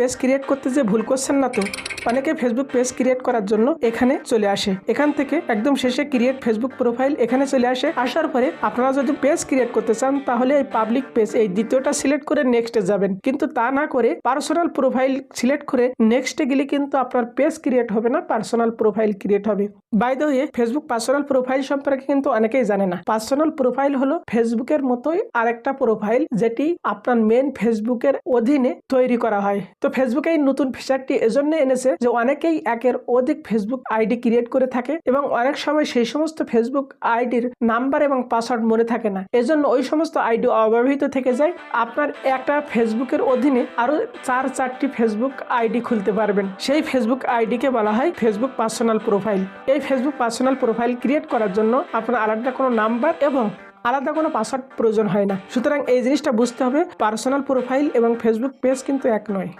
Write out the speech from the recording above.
Page create করতে যে ভুল করছেন না তো? অনেকে ফেসবুক পেজ ক্রিয়েট করার জন্য এখানে চলে আসে। এখান থেকে একদম শেষে ক্রিয়েট ফেসবুক প্রোফাইল এখানে চলে আসে। আসার পরে আপনারা যদি পেজ ক্রিয়েট করতে চান, তাহলে এই পাবলিক পেজ এই দ্বিতীয়টা সিলেক্ট করে নেক্সটে যাবেন। কিন্তু তা না করে পার্সোনাল প্রোফাইল সিলেক্ট করে নেক্সটে গেলে কিন্তু আপনার পেজ ক্রিয়েট হবে না পার্সোনাল প্রোফাইল ক্রিয়েট হবে। By the way Facebook personal profile সম্পর্কে কিন্তু অনেকেই জানে না। পার্সোনাল প্রোফাইল হলো ফেসবুকের মতোই আরেকটা প্রোফাইল যেটি আপনার মেন ফেসবুকের অধীনে তৈরি করা হয়। তো ফেসবুক এই নতুন ফিচারটি এজন্য এনেছে যে অনেকেই একের অধিক ফেসবুক আইডি ক্রিয়েট করে থাকে এবং অনেক সময় সেই সমস্ত ফেসবুক আইডির নাম্বার এবং পাসওয়ার্ড মনে থাকে না। এজন্য ওই সমস্ত আইডি অব্যবহৃত থেকে যায়। আপনার একটা ফেসবুকের অধীনে আরও চার চারটি ফেসবুক আইডি খুলতে পারবেন। সেই ফেসবুক আইডিকে বলা হয় ফেসবুক পার্সোনাল প্রোফাইল এই ফেসবুক পার্সোনাল প্রোফাইল ক্রিয়েট করার জন্য আপনার আলাদা কোনো নাম্বার এবং আলাদা কোনো পাসওয়ার্ড প্রয়োজন হয় না। সুতরাং এই জিনিসটা বুঝতে হবে। পার্সোনাল প্রোফাইল এবং ফেসবুক পেজ কিন্তু এক নয়।